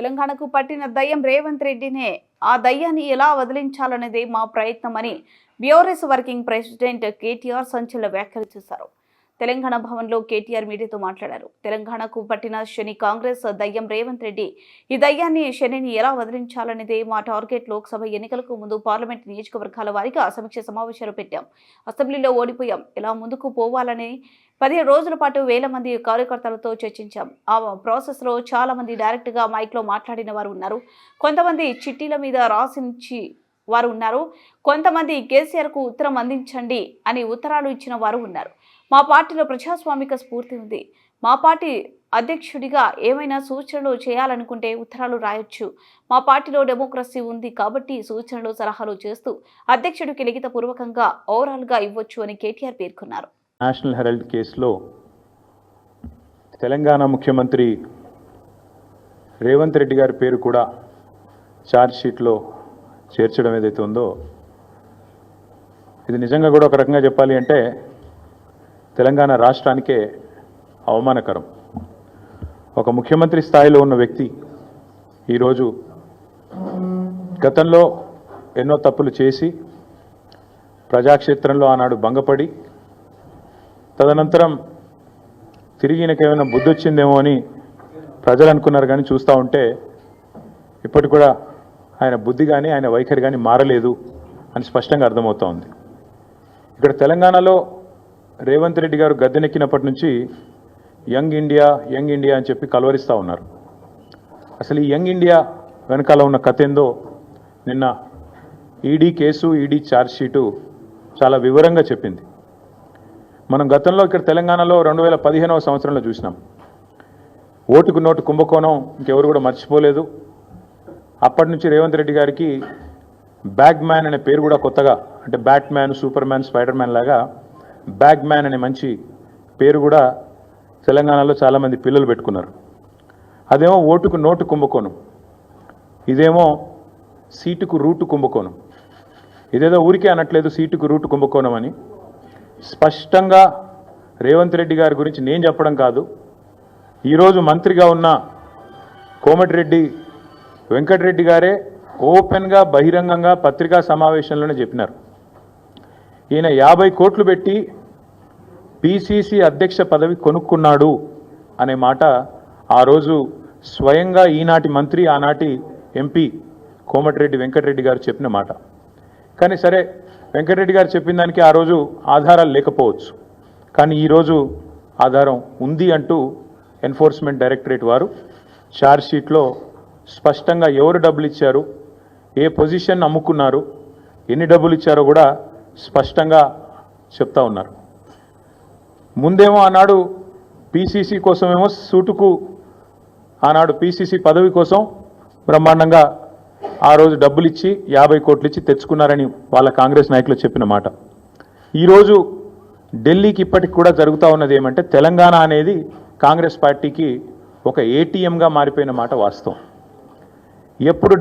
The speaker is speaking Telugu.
తెలంగాణకు పట్టిన దయ్యం రేవంత్ రెడ్డినే ఆ దయ్యాన్ని ఎలా వదిలించాలనేది మా ప్రయత్నమని బ్యూరెస్ వర్కింగ్ ప్రెసిడెంట్ కేటీఆర్ సంచలన వ్యాఖ్యలు చేశారు. తెలంగాణ భవన్లో కేటీఆర్ మీడియాతో మాట్లాడారు. తెలంగాణకు పట్టిన శని కాంగ్రెస్ దయ్యం రేవంత్ రెడ్డి ఈ దయ్యాన్ని శనిని ఎలా వదిలించాలనేదే మా టార్గెట్ లోక్సభ ఎన్నికలకు ముందు పార్లమెంట్ నియోజకవర్గాల వారిగా సమీక్ష సమావేశాలు పెట్టాం. అసెంబ్లీలో ఓడిపోయాం. ఎలా ముందుకు పోవాలని పదిహేను రోజుల పాటు వేల మంది కార్యకర్తలతో చర్చించాం. ఆ ప్రాసెస్లో చాలా మంది డైరెక్ట్గా మైక్లో మాట్లాడిన వారు ఉన్నారు. కొంతమంది చిట్టీల మీద రాసించి వారు ఉన్నారు. కొంతమంది కేసీఆర్కు ఉత్తరం అందించండి అని ఉత్తరాలు ఇచ్చిన వారు ఉన్నారు. మా పార్టీలో ప్రజాస్వామిక స్ఫూర్తి ఉంది. మా పార్టీ అధ్యక్షుడిగా ఏమైనా సూచనలు చేయాలనుకుంటే ఉత్తరాలు రాయొచ్చు. మా పార్టీలో డెమోక్రసీ ఉంది కాబట్టి సూచనలు సలహాలు చేస్తూ అధ్యక్షుడికి లిఖితపూర్వకంగా ఓవరాల్గా ఇవ్వచ్చు అని కేటీఆర్ పేర్కొన్నారు. నేషనల్ హెరాల్డ్ కేసులో తెలంగాణ ముఖ్యమంత్రి రేవంత్ రెడ్డి గారి పేరు కూడా ఛార్జ్ షీట్లో చేర్చడం ఏదైతే ఉందో ఇది నిజంగా కూడా ఒక రకంగా చెప్పాలి అంటే తెలంగాణ రాష్ట్రానికే అవమానకరం. ఒక ముఖ్యమంత్రి స్థాయిలో ఉన్న వ్యక్తి ఈరోజు గతంలో ఎన్నో తప్పులు చేసి ప్రజాక్షేత్రంలో ఆనాడు భంగపడి తదనంతరం తిరిగి ఈయనకేమైనా బుద్ధి వచ్చిందేమో అని ప్రజలు అనుకున్నారు కానీ చూస్తూ ఉంటే ఇప్పటికి కూడా ఆయన బుద్ధి కానీ ఆయన వైఖరి కానీ మారలేదు అని స్పష్టంగా అర్థమవుతూ ఉంది. ఇక్కడ తెలంగాణలో రేవంత్ రెడ్డి గారు గద్దెనెక్కినప్పటి నుంచి యంగ్ ఇండియా యంగ్ ఇండియా అని చెప్పి కలవరిస్తూ ఉన్నారు. అసలు ఈ యంగ్ ఇండియా వెనకాల ఉన్న కథ ఏందో నిన్న ఈడీ కేసు ఈడీ ఛార్జ్షీటు చాలా వివరంగా చెప్పింది. మనం గతంలో ఇక్కడ తెలంగాణలో రెండు వేల పదిహేనవ సంవత్సరంలో చూసినాం. ఓటుకు నోటు కుంభకోణం ఇంకెవరు కూడా మర్చిపోలేదు. అప్పటి నుంచి రేవంత్ రెడ్డి గారికి బ్యాగ్ మ్యాన్ అనే పేరు కూడా కొత్తగా అంటే Batman Superman Spiderman లాగా బ్యాగ్ మ్యాన్ అనే మంచి పేరు కూడా తెలంగాణలో చాలామంది పిల్లలు పెట్టుకున్నారు. అదేమో ఓటుకు నోటు కుంభకోణం. ఇదేమో సీటుకు రూటు కుంభకోణం. ఇదేదో ఊరికే అనట్లేదు సీటుకు రూటు కుంభకోణం అని. స్పష్టంగా రేవంత్ రెడ్డి గారి గురించి నేను చెప్పడం కాదు. ఈరోజు మంత్రిగా ఉన్న కోమటిరెడ్డి వెంకటరెడ్డి గారే ఓపెన్గా బహిరంగంగా పత్రికా సమావేశంలోనే చెప్పినారు. ఈయన యాభై కోట్లు పెట్టి పిసిసి అధ్యక్ష పదవి కొనుక్కున్నాడు అనే మాట ఆ రోజు స్వయంగా ఈనాటి మంత్రి ఆనాటి ఎంపీ కోమటిరెడ్డి వెంకటరెడ్డి గారు చెప్పిన మాట. కానీ సరే వెంకటరెడ్డి గారు చెప్పిన దానికి ఆ రోజు ఆధారాలు లేకపోవచ్చు. కానీ ఈరోజు ఆధారం ఉంది అంటూ ఎన్ఫోర్స్మెంట్ డైరెక్టరేట్ వారు షీట్లో స్పష్టంగా ఎవరు డబ్బులు ఇచ్చారు ఏ పొజిషన్ అమ్ముకున్నారు ఎన్ని డబ్బులు ఇచ్చారో కూడా స్పష్టంగా చెప్తా ఉన్నారు. ముందేమో ఆనాడు పీసీసీ కోసమేమో సూటుకు ఆనాడు పీసీసీ పదవి కోసం బ్రహ్మాండంగా ఆ రోజు డబ్బులు ఇచ్చి యాభై కోట్లు ఇచ్చి తెచ్చుకున్నారని వాళ్ళ కాంగ్రెస్ నాయకులు చెప్పిన మాట. ఈరోజు ఢిల్లీకి ఇప్పటికి కూడా జరుగుతూ ఉన్నది ఏమంటే తెలంగాణ అనేది కాంగ్రెస్ పార్టీకి ఒక ఏటీఎంగా మారిపోయిన మాట వాస్తవం. ఎప్పుడు